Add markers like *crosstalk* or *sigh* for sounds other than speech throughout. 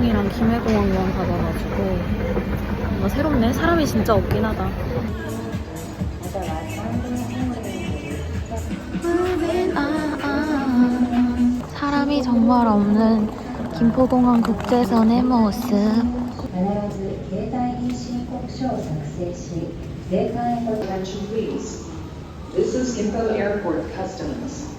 평양이랑 김해공항만 받아가지고 뭔가 새롭네. 사람이 진짜 없긴 하다. 사람이 정말 없는 김포공항 국제선의 모습. This is Gimpo Airport Customs.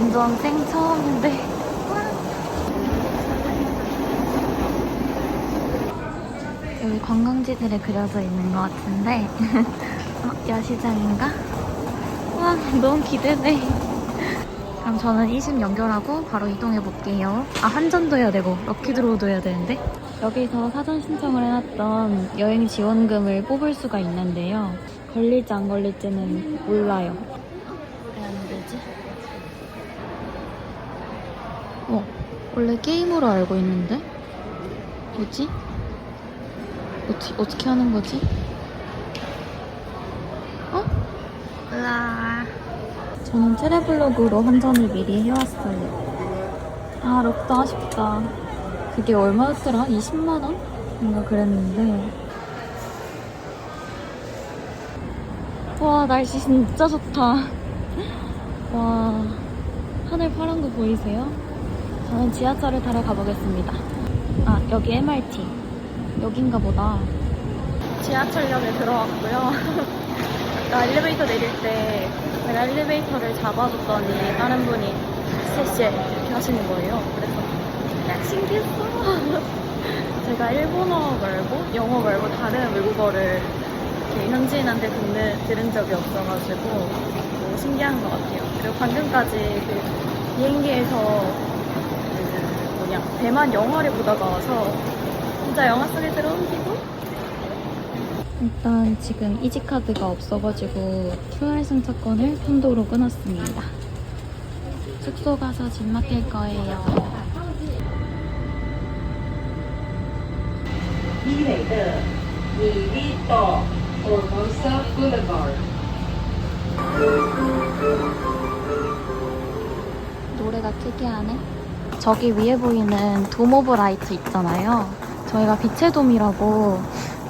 완전 생 처음인데. 여기 관광지들이 그려져 있는 것 같은데. *laughs* 어, 야시장인가? 와, 너무 기대돼. 그럼 저는 20 연결하고 바로 이동해 볼게요. 아, 한전도 해야 되고, 럭키드로우도 해야 되는데. 여기서 사전 신청을 해놨던 여행 지원금을 뽑을 수가 있는데요. 걸릴지 안 걸릴지는 몰라요. 왜 안 되지? 어, 원래 게임으로 알고 있는데? 뭐지? 어떻게, 어떻게 하는 거지? 어? 으아. 저는 트래블로그로 환전을 미리 해왔어요. 아, 럭도 아쉽다. 그게 얼마였더라? 20만원? 뭔가 그랬는데. 와, 날씨 진짜 좋다. 와, 하늘 파란 거 보이세요? 저는 지하철을 타러 가보겠습니다. 아, 여기 MRT. 여긴가 보다. 지하철역에 들어왔고요. *laughs* 아까 엘리베이터 내릴 때 제가 엘리베이터를 잡아줬더니 다른 분이 셋시 이렇게 하시는 거예요. 그래서 야, 신기했어. *laughs* 제가 일본어 말고 영어 말고 다른 외국어를 이렇게 현지인한테 듣는, 들은 적이 없어가지고 너무 신기한 것 같아요. 그리고 방금까지 그 비행기에서 그 뭐냐 대만 영화를 보다가 와서 진짜 영화 속에 들어온 기분? 일단 지금 이지카드가 없어가지고 QR 승차권을 폰도로 끊었습니다. 숙소 가서 짐 맡길 거예요. 一垒的米利岛 Formosa Boulevard. 노래가 특이하네. 저기 위에 보이는 돔 오브 라이트 있잖아요. 저희가 빛의 돔이라고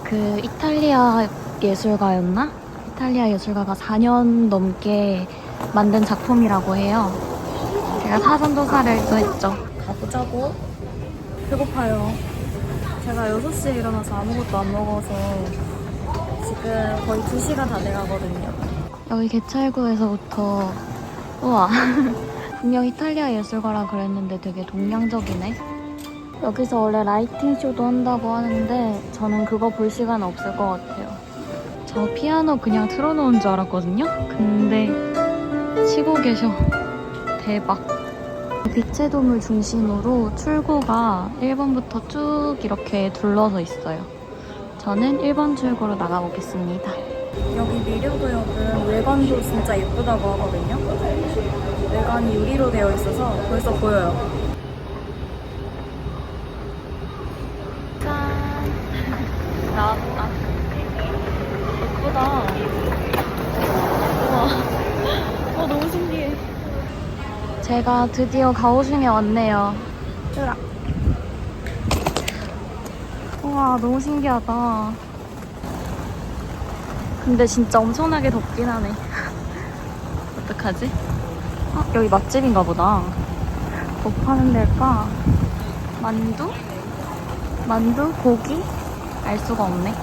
그 이탈리아 예술가였나? 이탈리아 예술가가 4년 넘게 만든 작품이라고 해요. 제가 사전 조사를 또 했죠. 가보자고. 배고파요. 제가 6시에 일어나서 아무것도 안 먹어서 지금 거의 2시가 다 돼가거든요. 여기 개찰구에서부터 우와 *laughs* 분명 이탈리아 예술가라 그랬는데 되게 동양적이네. 여기서 원래 라이팅 쇼도 한다고 하는데 저는 그거 볼 시간 없을 것 같아요. 저 피아노 그냥 틀어놓은 줄 알았거든요. 근데 치고 계셔. 대박. 빛의 돔을 중심으로 출구가 1번부터 쭉 이렇게 둘러서 있어요. 저는 1번 출구로 나가보겠습니다. 여기 미료도역은 외관도 진짜 예쁘다고 하거든요. 외관이 유리로 되어 있어서 벌써 보여요. 짠! 나왔다. 예쁘다. 우와. 어, 너무 신기해. 제가 드디어 가오슝에 왔네요. 으라. 우와, 너무 신기하다. 근데 진짜 엄청나게 덥긴 하네. *laughs* 어떡하지? 어, 여기 맛집인가 보다. 뭐 파는 데일까? 만두? 만두? 고기? 알 수가 없네.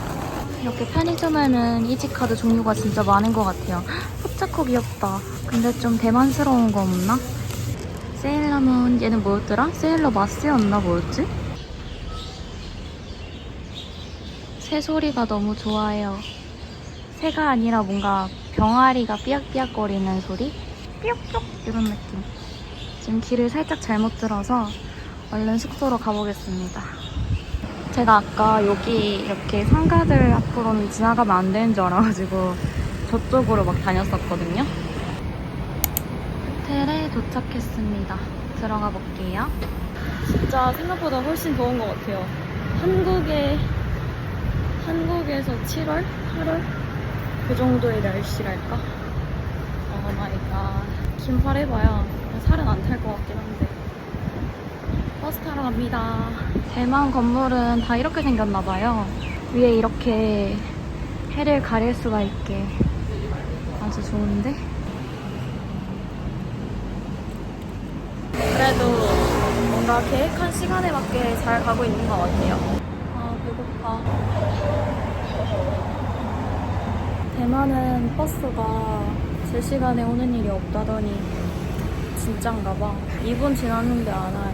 이렇게 편의점에는 이지카드 종류가 진짜 많은 것 같아요. 포차코 귀엽다. 근데 좀 대만스러운 거 없나? 세일러문 얘는 뭐였더라? 세일러 마스였나 뭐였지? 새 소리가 너무 좋아요. 새가 아니라 뭔가 병아리가 삐약삐약거리는 소리? 삐약삐약 이런 느낌. 지금 길을 살짝 잘못 들어서 얼른 숙소로 가보겠습니다. 제가 아까 여기 이렇게 상가들 앞으로는 지나가면 안 되는 줄 알아가지고 저쪽으로 막 다녔었거든요. 호텔에 도착했습니다. 들어가 볼게요. 진짜 생각보다 훨씬 더운 것 같아요. 한국에 한국에서 7월, 8월 그 정도의 날씨랄까? 긴팔 해봐야 살은 안 탈 것 같긴 한데. 버스 타러 갑니다. 대만 건물은 다 이렇게 생겼나 봐요. 위에 이렇게 해를 가릴 수가 있게 아주 좋은데? 그래도 뭔가 계획한 시간에 맞게 잘 가고 있는 것 같아요. 아, 배고파. 대만은 버스가 제 시간에 오는 일이 없다더니 진짠가 봐. 2분 지났는데 안 와요.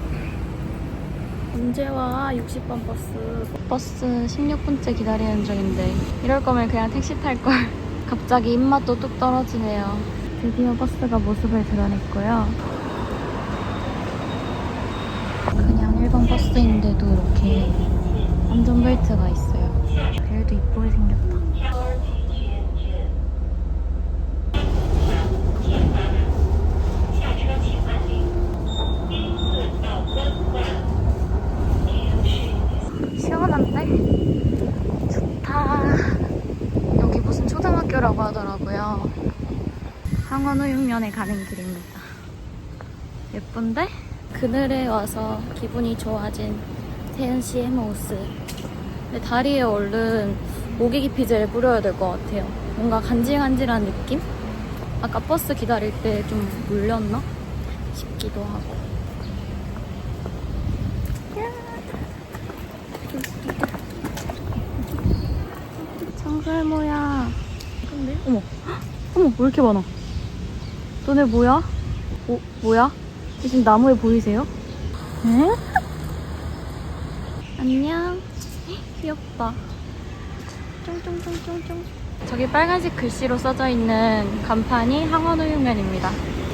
언제 와? 60번 버스. 버스 16분째 기다리는 중인데 이럴 거면 그냥 택시 탈 걸. *laughs* 갑자기 입맛도 뚝 떨어지네요. 드디어 버스가 모습을 드러냈고요. 그냥 일반 버스인데도 이렇게 안전벨트가 있어요. 벨도 이쁘게 생겼다. 시원한데? 좋다. 여기 무슨 초등학교라고 하더라고요. 항원우육면에 가는 길입니다. 예쁜데? 그늘에 와서 기분이 좋아진 세은 씨의 모습. 다리에 얼른 모기 기피제를 뿌려야 될 것 같아요. 뭔가 간질간질한 느낌? 아까 버스 기다릴 때 좀 물렸나? 싶기도 하고. 청설모야. 근데? 어머. 헉, *gasps* 어머, 왜 이렇게 많아? 너네 뭐야? 어, 뭐야? 지금 나무에 보이세요? 에? 안녕. 헉, 귀엽다. 쫑쫑쫑쫑쫑. 저기 빨간색 글씨로 써져 있는 간판이 항원우육면입니다.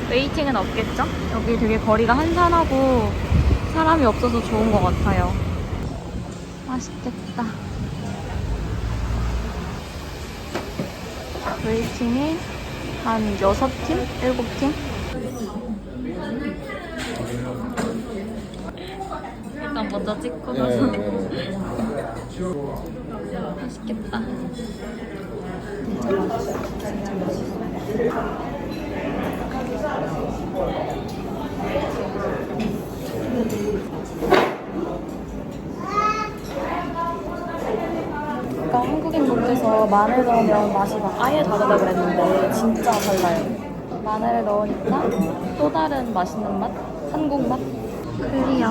웨이팅은 없겠죠? 여기 되게 거리가 한산하고 사람이 없어서 좋은 것 같아요. 맛있겠다. 웨이팅이 한 6팀? 7팀? 일단 먼저 찍고 가서 *laughs* 맛있겠다. 아까 분께서 마늘 넣으면 맛이 막 아예 다르다 그랬는데 진짜 달라요. 마늘을 넣으니까 또 다른 맛있는 맛? 한국 맛? 클리어.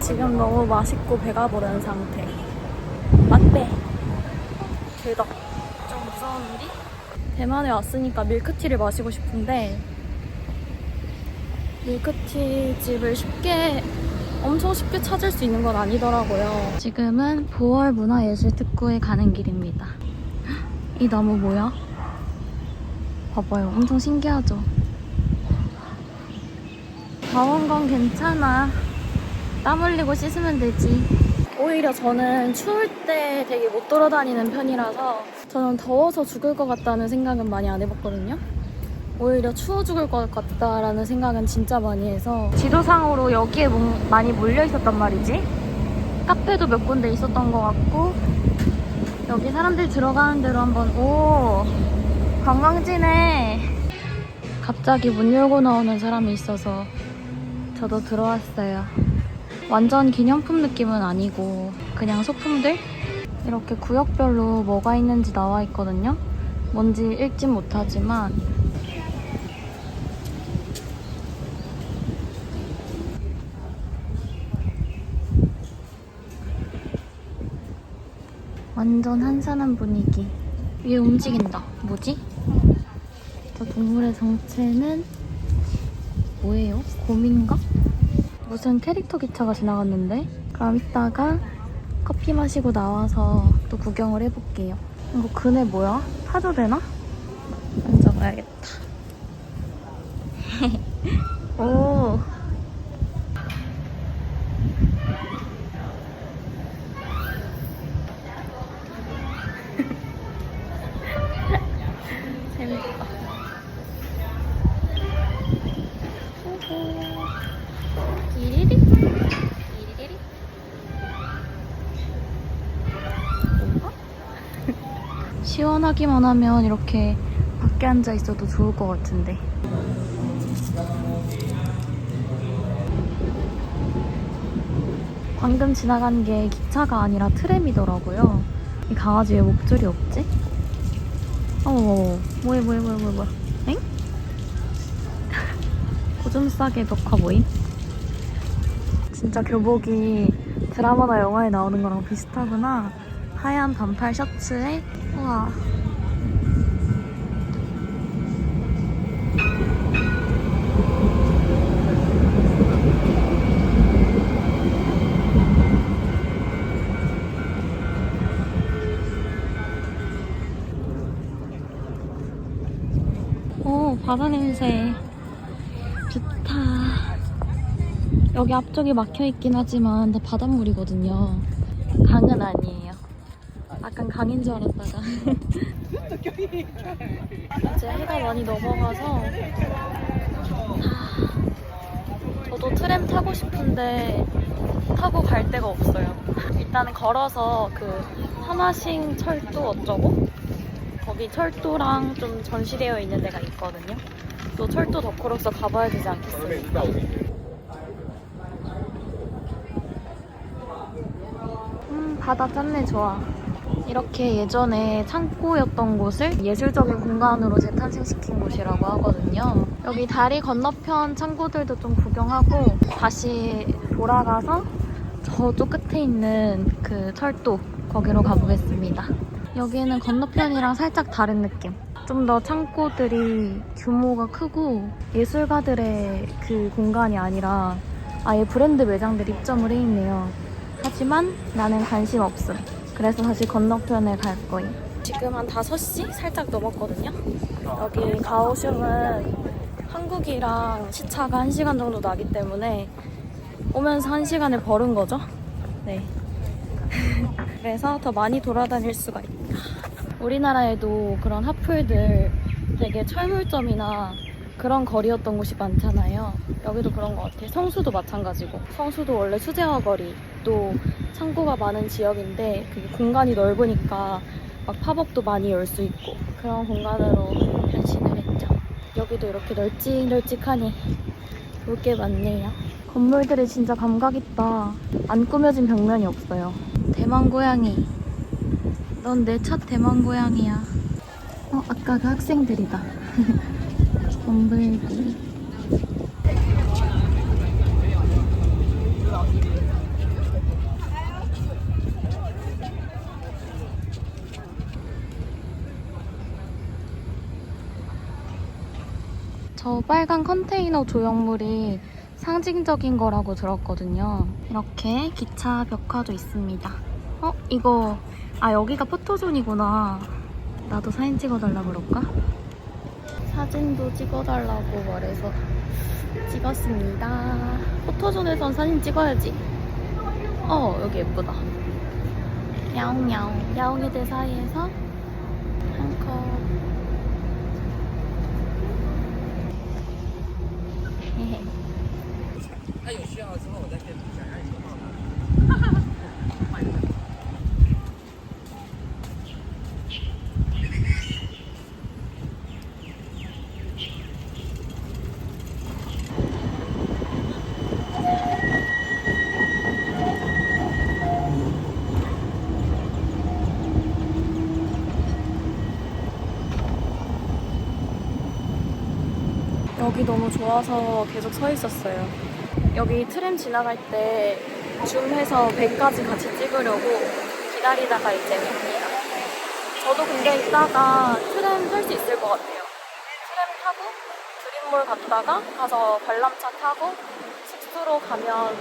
지금 너무 맛있고 배가 부른 상태. 맛배. 대박. 좀 무서운데? 대만에 왔으니까 밀크티를 마시고 싶은데 밀크티 집을 쉽게 엄청 쉽게 찾을 수 있는 건 아니더라고요. 지금은 보월 문화예술특구에 가는 길입니다. 헉, *gasps* 이 나무 뭐야? 봐봐요. 엄청 신기하죠? 더운 건 괜찮아. 땀 흘리고 씻으면 되지. 오히려 저는 추울 때 되게 못 돌아다니는 편이라서 저는 더워서 죽을 것 같다는 생각은 많이 안 해봤거든요. 오히려 추워 죽을 것 같다라는 생각은 진짜 많이 해서 지도상으로 여기에 뭐- 많이 몰려 있었단 말이지. 카페도 몇 군데 있었던 것 같고 여기 사람들 들어가는 대로 한번 오 관광지네. 갑자기 문 열고 나오는 사람이 있어서 저도 들어왔어요. 완전 기념품 느낌은 아니고 그냥 소품들 이렇게 구역별로 뭐가 있는지 나와 있거든요. 뭔지 읽진 못하지만 완전 한산한 분위기. 위에 움직인다. 뭐지? 저 동물의 정체는 뭐예요? 곰인가? 무슨 캐릭터 기차가 지나갔는데? 그럼 이따가 커피 마시고 나와서 또 구경을 해볼게요. 이거 그네 뭐야? 타도 되나? 시원하기만 하면 이렇게 밖에 앉아 있어도 좋을 것 같은데. 방금 지나간 게 기차가 아니라 트램이더라고요. 이 강아지 왜 목줄이 없지? 어, 뭐해, 뭐해, 뭐해, 뭐해, 뭐해. 엥? *laughs* 오줌 싸게 벽화 모임? 진짜 교복이 드라마나 영화에 나오는 거랑 비슷하구나. 하얀 반팔 셔츠에, 우와. 오, 바다 냄새. 좋다. 여기 앞쪽이 막혀 있긴 하지만 다 바닷물이거든요. 강은 아니에요. 약간 강인 줄 알았다가. *laughs* 이제 해가 많이 넘어가서. 하, 저도 트램 타고 싶은데 타고 갈 데가 없어요. 일단은 걸어서 그 하나싱 철도 어쩌고 거기 철도랑 좀 전시되어 있는 데가 있거든요. 또 철도 덕후로서 가봐야 되지 않겠습니까? 음, 바다 짠내 좋아. 이렇게 예전에 창고였던 곳을 예술적인 공간으로 재탄생시킨 곳이라고 하거든요. 여기 다리 건너편 창고들도 좀 구경하고 다시 돌아가서 저쪽 끝에 있는 그 철도 거기로 가보겠습니다. 여기는 건너편이랑 살짝 다른 느낌. 좀 더 창고들이 규모가 크고 예술가들의 그 공간이 아니라 아예 브랜드 매장들 입점을 해 있네요. 하지만 나는 관심 없음. 그래서 다시 건너편에 갈 거임. 지금 한 5시 살짝 넘었거든요. 여기 가오슝은 한국이랑 시차가 1시간 정도 나기 때문에 오면서 1시간을 벌은 거죠. 네. *laughs* 그래서 더 많이 돌아다닐 수가 있다. 우리나라에도 그런 핫플들 되게 철물점이나 그런 거리였던 곳이 많잖아요. 여기도 그런 것 같아요. 성수도 마찬가지고. 성수도 원래 수제화 거리, 또 창고가 많은 지역인데 그게 공간이 넓으니까 막 팝업도 많이 열 수 있고 그런 공간으로 변신을 했죠. 여기도 이렇게 널찍널찍하니 볼 게 많네요. 건물들이 진짜 감각 있다. 안 꾸며진 벽면이 없어요. 대만 고양이. 넌 내 첫 대만 고양이야. 어, 아까 그 학생들이다. *laughs* 범블비. 저 빨간 컨테이너 조형물이 상징적인 거라고 들었거든요. 이렇게 기차 벽화도 있습니다. 어? 이거 아 여기가 포토존이구나. 나도 사진 찍어달라 그럴까? 사진도 찍어달라고 말해서 찍었습니다. 포토존에선 사진 찍어야지. 어 여기 예쁘다. 야옹야옹 야옹이들 사이에서 *laughs* 한 컵. 헤 여기 너무 좋아서 계속 서 있었어요. 여기 트램 지나갈 때 줌해서 배까지 같이 찍으려고 기다리다가 이제 갑니다. 저도 근데 이따가 트램 탈 수 있을 것 같아요. 트램 타고 드림몰 갔다가 가서 관람차 타고 숙소로 가면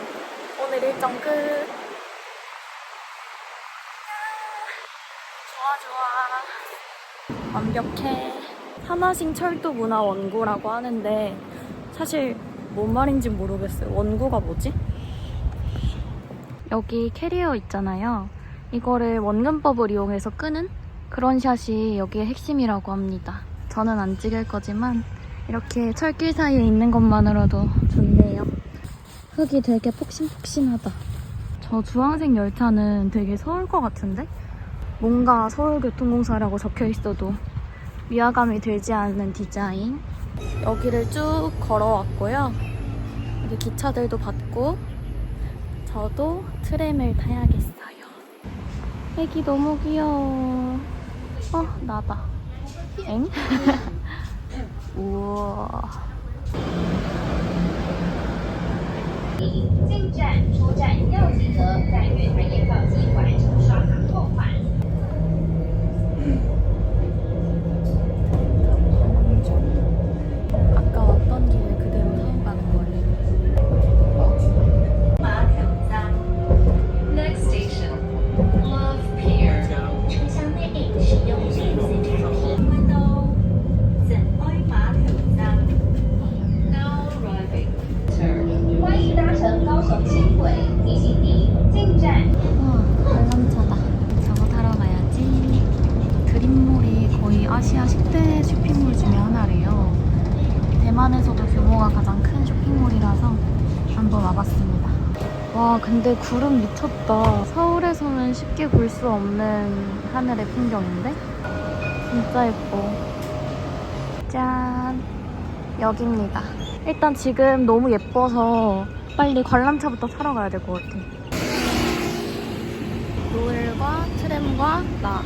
오늘 일정 끝. 좋아 좋아 완벽해 하나싱 철도 문화 원구라고 하는데 사실 뭔 말인지 모르겠어요. 원구가 뭐지? 여기 캐리어 있잖아요. 이거를 원근법을 이용해서 끄는 그런 샷이 여기의 핵심이라고 합니다. 저는 안 찍을 거지만 이렇게 철길 사이에 있는 것만으로도 좋네요. 흙이 되게 폭신폭신하다. 저 주황색 열차는 되게 서울 것 같은데? 뭔가 서울교통공사라고 적혀 있어도 위화감이 들지 않는 디자인. 여기를 쭉 걸어왔고요. 여기 기차들도 봤고, 저도 트램을 타야겠어요. 애기 너무 귀여워. 어, 나다. 엥? *laughs* 우와. 와, 근데 구름 미쳤다. 서울에서는 쉽게 볼 수 없는 하늘의 풍경인데? 진짜 예뻐. 짠. 여기입니다. 일단 지금 너무 예뻐서 빨리 관람차부터 타러 가야 될 것 같아. 노을과 트램과 나.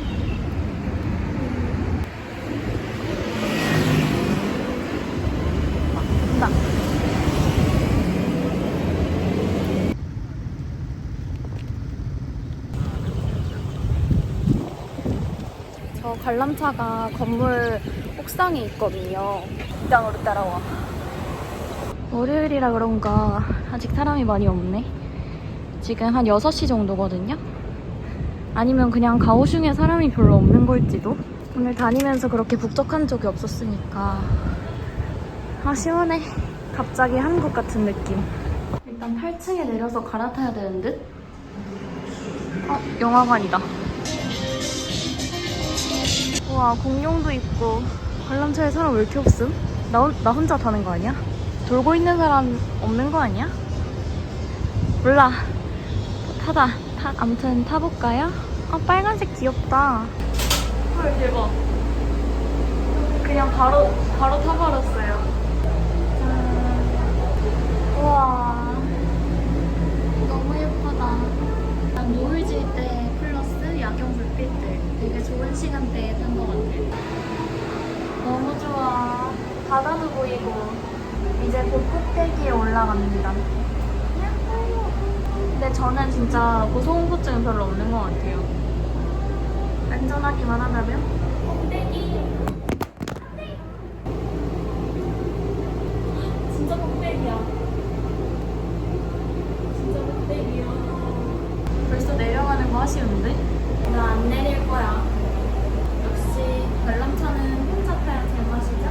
관람차가 건물 옥상에 있거든요. 이장으로 따라와. 월요일이라 그런가 아직 사람이 많이 없네. 지금 한 6시 정도거든요. 아니면 그냥 가오슝에 사람이 별로 없는 걸지도? 오늘 다니면서 그렇게 북적한 적이 없었으니까. 아, 시원해. 갑자기 한국 같은 느낌. 일단 8층에 내려서 갈아타야 되는 듯? 어, 영화관이다. 우와, 공룡도 있고. 관람차에 사람 왜 이렇게 없음? 나, 혼- 나 혼자 타는 거 아니야? 돌고 있는 사람 없는 거 아니야? 몰라. 타다. 타, 아무튼 타볼까요? 아, 빨간색 귀엽다. 헐, 대박. 그냥 바로, 바로 타버렸어요. 짠. 우와. 너무 예쁘다. 난 노을 질 때 플러스 야경 불빛들. 되게 좋은 시간대에 탄 것 같아요. 너무 좋아. 바다도 보이고. 이제 곧 꼭대기에 올라갑니다. 근데 저는 진짜 고소공포증은 별로 없는 것 같아요. 안전하기만 하다면? 꼭대기. 진짜 꼭대기야. 진짜 꼭대기야. 벌써 내려가는 거 아쉬운데? 나 안 내릴 거야. 역시 관람차는 혼자 타야 제맛이죠?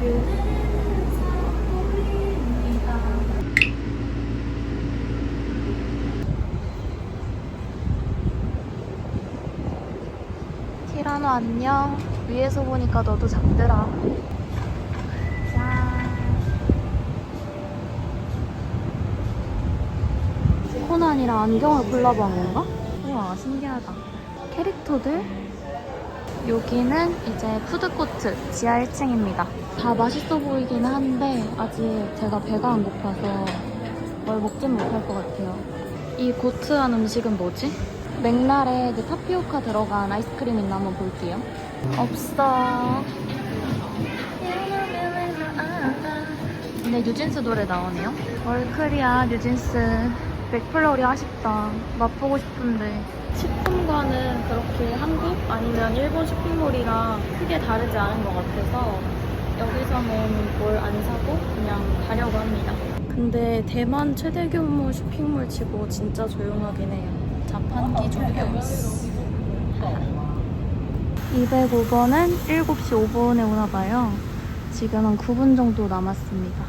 그대는 사랑뿐입니다. 티라노 안녕. 위에서 보니까 너도 작더라. 짠. 코난이랑 안경을 콜라보한 건가? 우와, 신기하다. 캐릭터들? 여기는 이제 푸드코트 지하 1층입니다. 다 맛있어 보이긴 한데 아직 제가 배가 안 고파서 뭘 먹진 못할 것 같아요. 이 고트한 음식은 뭐지? 맥날에 그 타피오카 들어간 아이스크림 있나 한번 볼게요. 없어. 근데 뉴진스 노래 나오네요. 월클이야 뉴진스. 맥플러리 아쉽다. 맛보고 싶은데. 식품과는 그렇게 한국 아니면 일본 쇼핑몰이랑 크게 다르지 않은 것 같아서 여기서는 뭘 안 사고 그냥 가려고 합니다. 근데 대만 최대 규모 쇼핑몰 치고 진짜 조용하긴 해요. 자판기 조경스. 205번은 7시 5분에 오나봐요. 지금 한 9분 정도 남았습니다.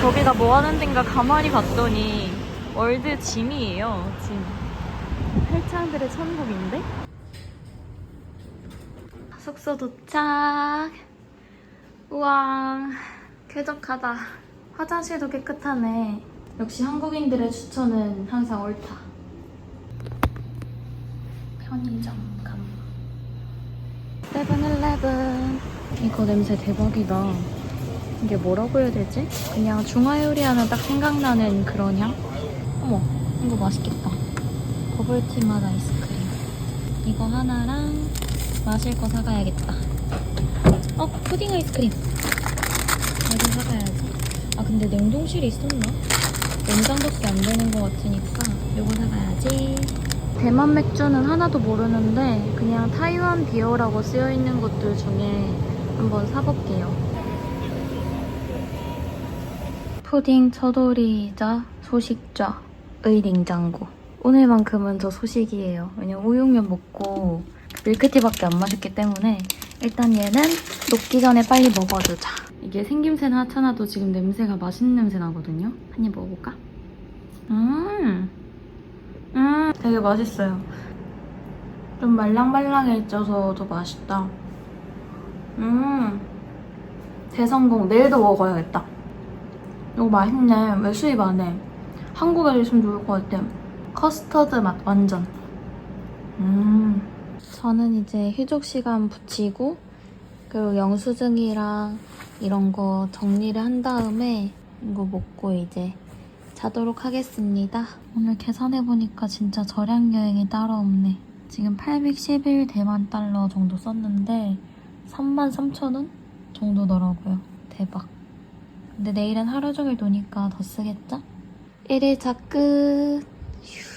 저기가 뭐 하는 데인가 가만히 봤더니 월드 짐이에요, 짐. 헬창들의 천국인데? 숙소 도착. 우와, 쾌적하다. 화장실도 깨끗하네. 역시 한국인들의 추천은 항상 옳다. 편의점 감. 세븐일레븐. 이거 냄새 대박이다. 이게 뭐라고 해야 되지? 그냥 중화요리 하면 딱 생각나는 그런 향? 어머, 이거 맛있겠다. 버블티 맛 아이스크림. 이거 하나랑 마실 거 사가야겠다. 어, 푸딩 아이스크림. 이거 사가야지. 아, 근데 냉동실이 있었나? 냉장밖에 안 되는 것 같으니까 이거 사가야지. 대만 맥주는 하나도 모르는데 그냥 타이완 비어라고 쓰여 있는 것들 중에 한번 사볼게요. 푸딩 처돌이자 소식좌의 냉장고. 오늘만큼은 저 소식이에요. 왜냐면 우육면 먹고 밀크티밖에 안 마셨기 때문에 일단 얘는 녹기 전에 빨리 먹어주자. 이게 생김새는 하찮아도 지금 냄새가 맛있는 냄새 나거든요. 한 입 먹어볼까? 음, 음, 되게 맛있어요. 좀 말랑말랑해져서 더 맛있다. 음, 대성공. 내일도 먹어야겠다. 이거 맛있네. 왜 수입 안 해? 한국에 있으면 좋을 것 같아. 커스터드 맛 완전. 음. 저는 이제 휴족 시간 붙이고 그리고 영수증이랑 이런 거 정리를 한 다음에 이거 먹고 이제 자도록 하겠습니다. 오늘 계산해 보니까 진짜 절약 여행이 따로 없네. 지금 811 대만 달러 정도 썼는데 33,000원 정도더라고요. 대박. 근데 내일은 하루 종일 노니까 더 쓰겠죠? 1일차 끝. 휴.